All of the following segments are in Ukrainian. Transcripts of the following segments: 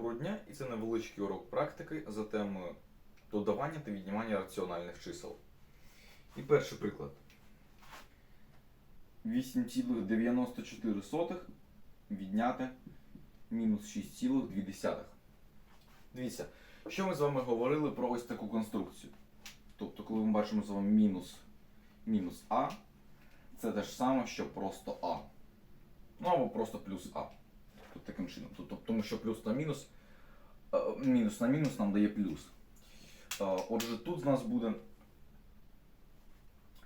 Доброго і це невеличкий урок практики за темою додавання та віднімання раціональних чисел. І перший приклад. 8,94 відняти мінус 6,2. Дивіться, що ми з вами говорили про ось таку конструкцію. Тобто, коли ми бачимо з вами мінус, мінус А, це те ж саме, що просто А. Ну або просто плюс А. Таким чином. Тобто, тому що плюс на мінус, е, мінус на мінус нам дає плюс. Е, Отже, тут з нас буде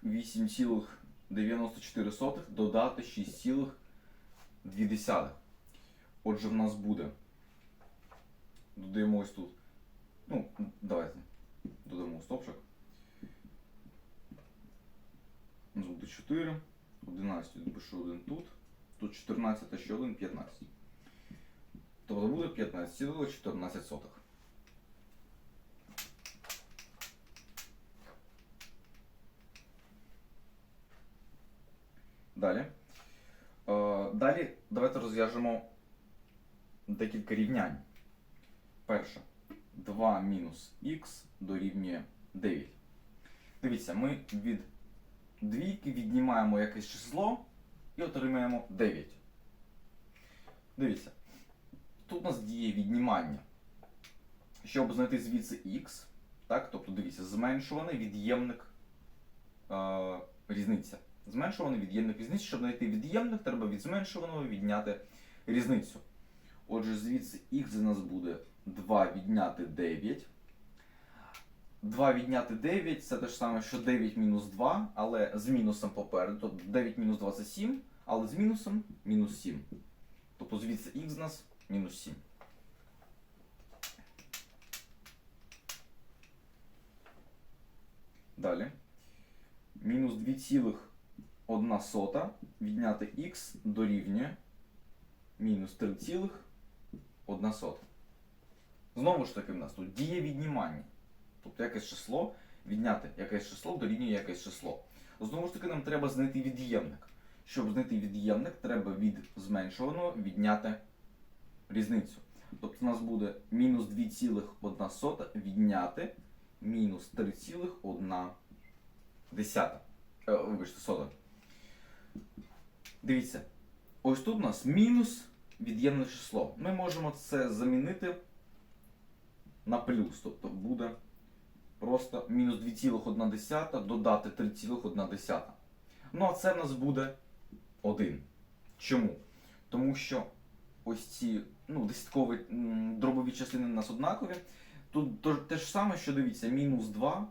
8,94 додати 6,2. Отже, в нас буде. Додаємо ось тут. Ну, давайте. Додамо стопчик. Буде 4. 11 допишу 1 тут. Тут 14, а ще 1, 15. Тобто буде 15,14. Далі. Е, Далі давайте розв'яжемо декілька рівнянь. Перше. 2 мінус х дорівнює 9. Дивіться, ми від двійки віднімаємо якесь число і отримаємо 9. Дивіться. Тут у нас діє віднімання. Щоб знайти звідси х, так, тобто дивіться, зменшуваний від'ємник е, різниця. Зменшуваний від'ємник різниці. Щоб знайти від'ємник, треба від зменшуваного відняти різницю. Отже, звідси х у нас буде 2 відняти 9. 2 відняти 9 це те ж саме, що 9 мінус 2, але з мінусом попереду. Тобто 9 мінус 2 це 7, але з мінусом мінус 7. Тобто звідси х у нас мінус 7. Далі. Мінус 2,1 сота відняти х дорівнює мінус 3,1 сота. Знову ж таки, в нас тут діє віднімання. Тобто якесь число відняти якесь число дорівнює якесь число. Знову ж таки, нам треба знайти від'ємник. Щоб знайти від'ємник, треба від зменшуваного відняти різницю. Тобто у нас буде мінус 2,1 відняти мінус 3,1 десята. Е, вибачте, сота. Дивіться, ось тут у нас мінус від'ємне число. Ми можемо це замінити на плюс. Тобто буде просто мінус 2,1 додати 3,1. Ну а це в нас буде 1. Чому? Тому що ось ці ну, десяткові дробові частини у нас однакові. Тут то- те ж саме, що дивіться, мінус 2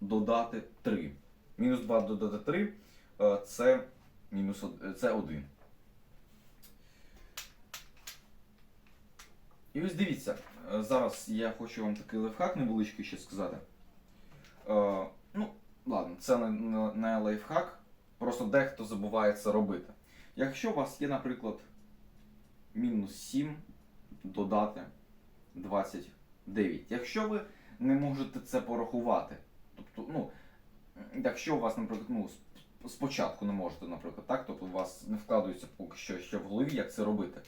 додати 3. Мінус 2 додати 3 е, це, мінус, е, це 1. І ось дивіться, е, зараз я хочу вам такий лайфхак невеличкий ще сказати. Ну, ладно, це не, не лайфхак, просто дехто забуває це робити. Якщо у вас є, наприклад, мінус 7 додати 29. Якщо ви не можете це порахувати, тобто, ну, якщо у вас, наприклад, ну, спочатку не можете, наприклад, так, тобто у вас не вкладається поки що ще в голові, як це робити.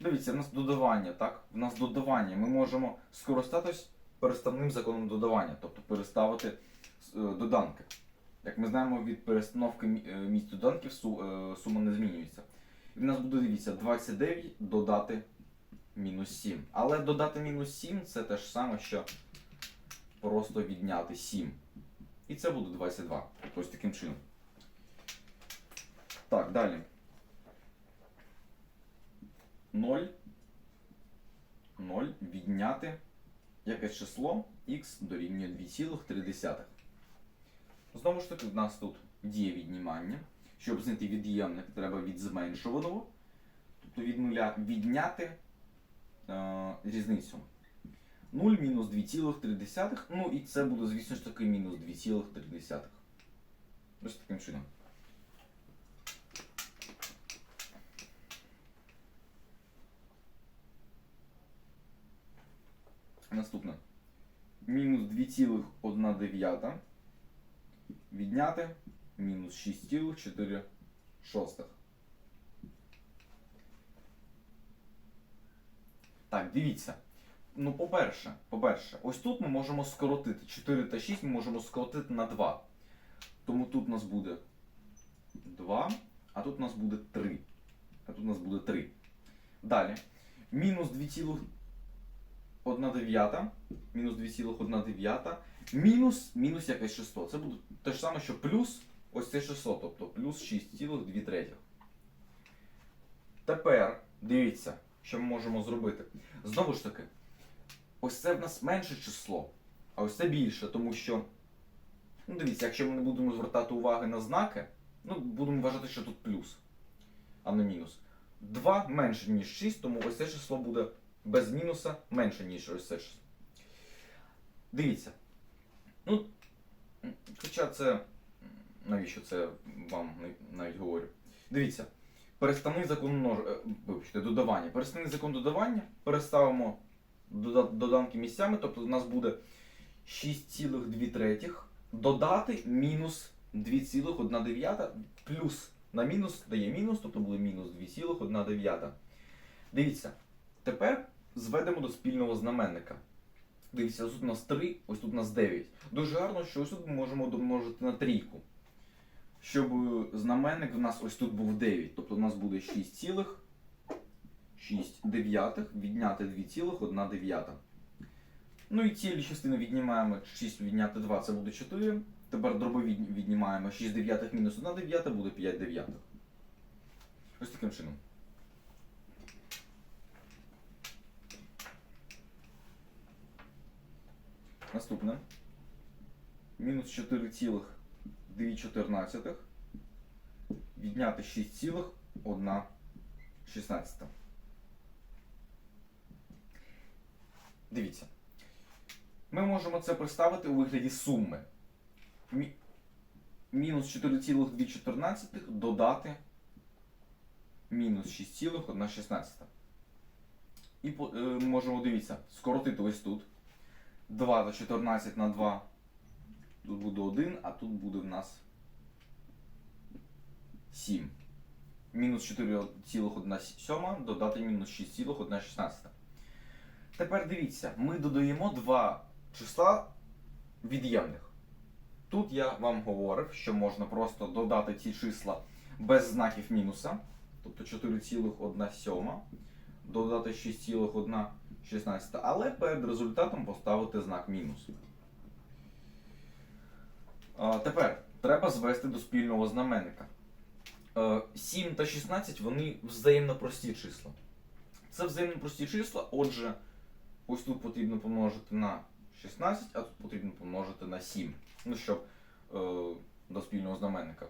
Дивіться, в нас додавання, так? В нас додавання. Ми можемо скористатись переставним законом додавання, тобто переставити е, доданки. Як ми знаємо, від перестановки е, місць доданків е, сума не змінюється. І в нас буде, дивіться, 29 додати мінус 7. Але додати мінус 7 це те ж саме, що просто відняти 7. І це буде 22. Тобто ось таким чином. Так, далі. 0. 0 відняти якесь число х дорівнює 2,3. Знову ж таки, в нас тут діє віднімання. Щоб знайти від'ємник, треба від зменшуваного, тобто від нуля відняти різницю. 0 мінус 2,3. Ну і це буде, звісно ж таки, мінус 2,3. Ось таким чином. Наступне. Мінус 2,1 відняти мінус 6,4 шостих. Так, дивіться. Ну, по-перше, по-перше, ось тут ми можемо скоротити 4 та 6 ми можемо скоротити на 2. Тому тут у нас буде 2, а тут у нас буде 3. А тут у нас буде 3. Далі. Мінус 2,1 дев'ята. Мінус 2,1 дев'ята. Мінус, мінус якесь число. Це буде те ж саме, що плюс ось це число, тобто плюс 6,2 третіх. Тепер дивіться, що ми можемо зробити. Знову ж таки, ось це в нас менше число, а ось це більше, тому що. Ну, дивіться, якщо ми не будемо звертати уваги на знаки, ну, будемо вважати, що тут плюс, а не мінус. 2 менше, ніж 6, тому ось це число буде без мінуса менше, ніж ось це число. Дивіться. Ну, хоча це. Навіщо це вам навіть говорю? Дивіться. Переставний закон множ... е, вибачте, додавання. Переставний закон додавання переставимо дода- доданки місцями, тобто у нас буде 6,2 третіх додати мінус 2,1 плюс на мінус дає мінус, тобто буде мінус 2,1. Дивіться, тепер зведемо до спільного знаменника. Дивіться, ось тут у нас 3, ось тут у нас 9. Дуже гарно, що ось тут ми можемо домножити на трійку. Щоб е, знаменник в нас ось тут був 9. Тобто у нас буде 6,6 дев'ятих відняти 2,1 дев'ята. Ну і цілі частини віднімаємо 6 відняти 2, це буде 4. Тепер дроби віднімаємо 6 дев'ятих мінус 1 дев'ята, буде 5 дев'ятих. Ось таким чином. Наступне. Мінус 4,2 відняти 6,1 16. Дивіться. Ми можемо це представити у вигляді суми. Мі- Мінус 4,2 додати мінус 6,1 16. І е, можемо дивіться, скоротити ось тут. 2 до 14 на 2. Тут буде 1, а тут буде в нас 7. Мінус 4,1 додати мінус 6,1 16. Тепер дивіться, ми додаємо два числа від'ємних. Тут я вам говорив, що можна просто додати ці числа без знаків мінуса, тобто 4,1 додати 6,1 16, але перед результатом поставити знак мінус. Тепер треба звести до спільного знаменника. Е, 7 та 16 вони взаємно прості числа. Це взаємно прості числа, отже, ось тут потрібно помножити на 16, а тут потрібно помножити на 7. Ну, щоб е, до спільного знаменника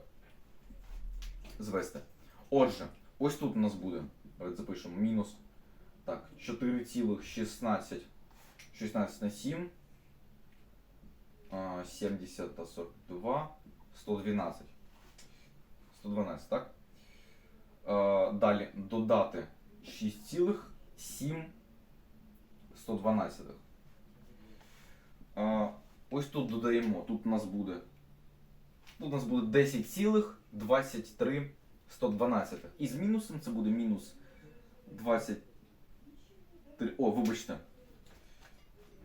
звести. Отже, ось тут у нас буде, давайте запишемо, мінус так, 4,16 16 на 7. А, 70 та 42, 112. 112, так? Далі додати 6,7 112. Е, Ось тут додаємо, тут у нас буде. Тут у нас буде 10,23 112. І з мінусом це буде мінус 23. О, вибачте.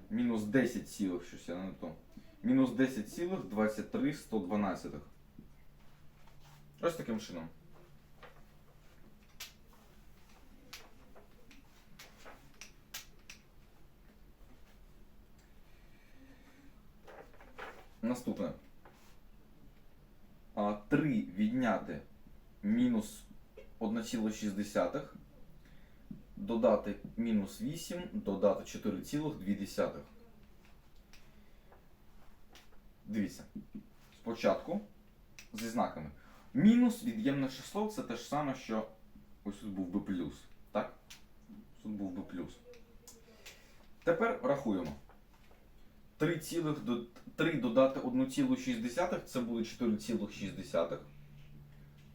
Мінус 10 цілих, щось я не то. Мінус 10 цілих 23 112. Ось таким чином. Наступне. А, 3 відняти мінус 1,6. Додати мінус 8, додати 4,2. Дивіться. Спочатку зі знаками. Мінус від'ємне число це те ж саме, що ось тут був би плюс. Так? Тут був би плюс. Тепер рахуємо. 3, цілих до, 3 додати 1,6 це буде 4,6.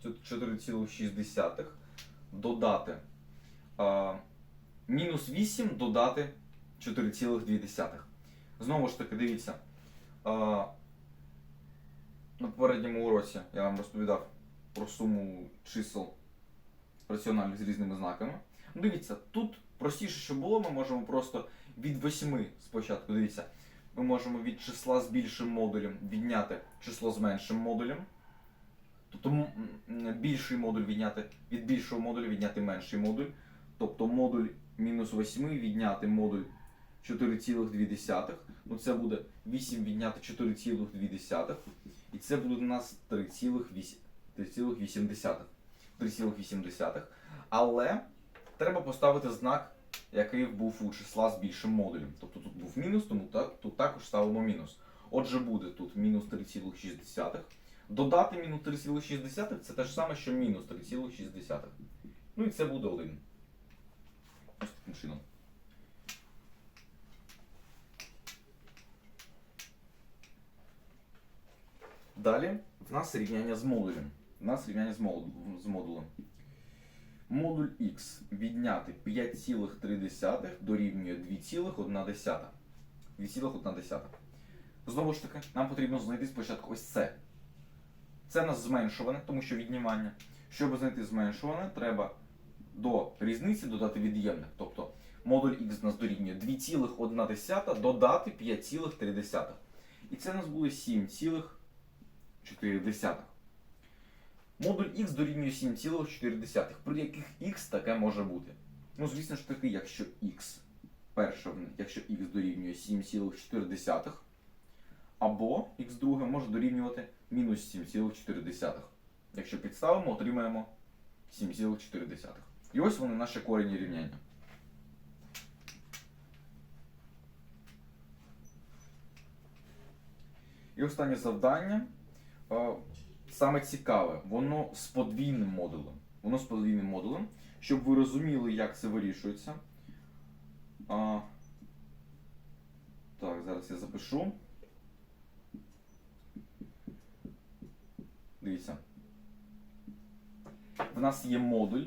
Це 4,6. Додати а, мінус 8 додати 4,2. Знову ж таки, дивіться. А, на попередньому уроці я вам розповідав про суму чисел раціональних з різними знаками. Ну, дивіться, тут простіше, що було, ми можемо просто від 8 спочатку, дивіться, ми можемо від числа з більшим модулем відняти число з меншим модулем. Тобто більший модуль відняти від більшого модуля відняти менший модуль. Тобто модуль мінус 8 відняти модуль 4,2. Ну це буде 8 відняти 4,2. І це буде у нас 3,8. 3,8. 3,8. Але треба поставити знак, який був у числа з більшим модулем. Тобто тут був мінус, тому так, тут також ставимо мінус. Отже, буде тут мінус 3,6. Додати мінус 3,6 це те ж саме, що мінус 3,6. Ну і це буде 1. Ось таким чином. Далі в нас рівняння з модулем. У нас рівняння з, мод... з модулем. Модуль х відняти 5,3 дорівнює 2,1. 2,1. Знову ж таки, нам потрібно знайти спочатку ось це. Це нас зменшуване, тому що віднімання. Щоб знайти зменшуване, треба до різниці додати від'ємник. Тобто модуль х у нас дорівнює 2,1 додати 5,3. І це у нас буде 7,4. Модуль х дорівнює 7,4. При яких х таке може бути? Ну, звісно ж таки, якщо х, перше, якщо х дорівнює 7,4, або х друге може дорівнювати мінус 7,4. Якщо підставимо, отримаємо 7,4. І ось вони наші корені рівняння. І останнє завдання. Е, Саме цікаве, воно з подвійним модулем. Воно з подвійним модулем, щоб ви розуміли, як це вирішується. А, так, зараз я запишу. Дивіться. В нас є модуль,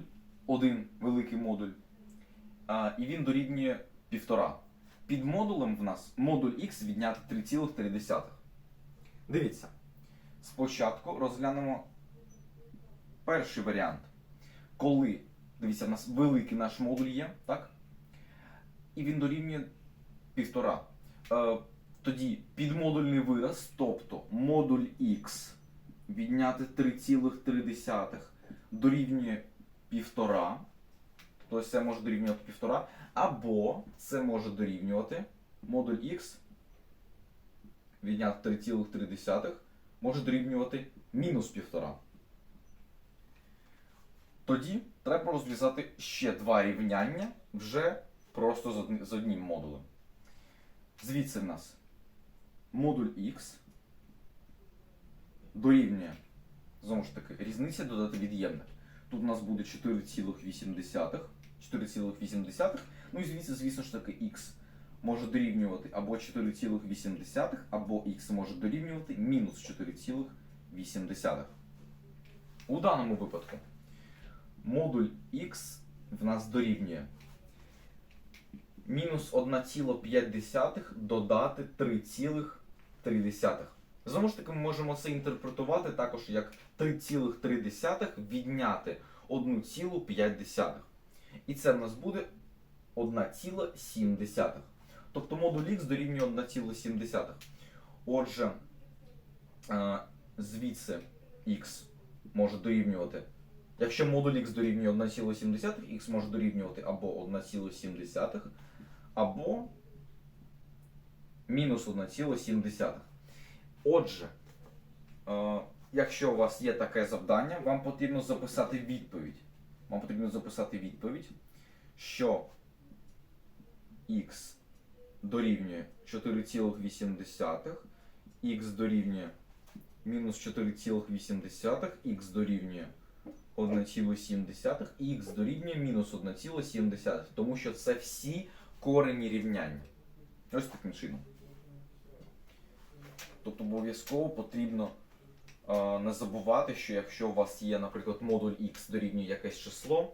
один великий модуль, а, і він дорівнює півтора. Під модулем в нас модуль Х відняти 3,3. Дивіться. Спочатку розглянемо перший варіант. Коли, дивіться, в нас великий наш модуль є, так? І він дорівнює півтора. Е, тоді підмодульний вираз, тобто модуль Х відняти 3,3 дорівнює півтора. Тобто це може дорівнювати півтора. Або це може дорівнювати модуль Х відняти 3,3 може дорівнювати мінус півтора. Тоді треба розв'язати ще два рівняння вже просто з одним модулем. Звідси в нас модуль Х дорівнює, знову ж таки, різниця додати від'ємник. Тут у нас буде 4,8. 4,8. Ну і звідси, звісно ж таки, х може дорівнювати або 4,8, або х може дорівнювати мінус 4,8. У даному випадку модуль х в нас дорівнює мінус 1,5 додати 3,3. Знову ж таки, ми можемо це інтерпретувати також як 3,3 відняти 1,5. І це в нас буде 1,7. Тобто модуль х дорівнює 1,7. Отже, е, звідси х може дорівнювати. Якщо модуль х дорівнює 1,7, х може дорівнювати або 1,7, або мінус 1,7. Отже, е, якщо у вас є таке завдання, вам потрібно записати відповідь. Вам потрібно записати відповідь, що х дорівнює 4,8, х дорівнює мінус 4,8, х дорівнює 1,7 і х дорівнює мінус 1,7, тому що це всі корені рівняння. Ось таким чином. Тобто обов'язково потрібно е, не забувати, що якщо у вас є, наприклад, модуль x дорівнює якесь число,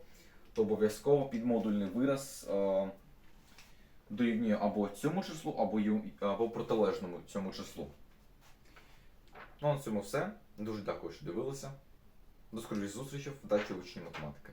то обов'язково підмодульний вираз е, дорівнює або цьому числу, або, ю- або протилежному цьому числу. Ну, а на цьому все. Дуже дякую, що дивилися. До скорої зустрічі в дачі учні математики.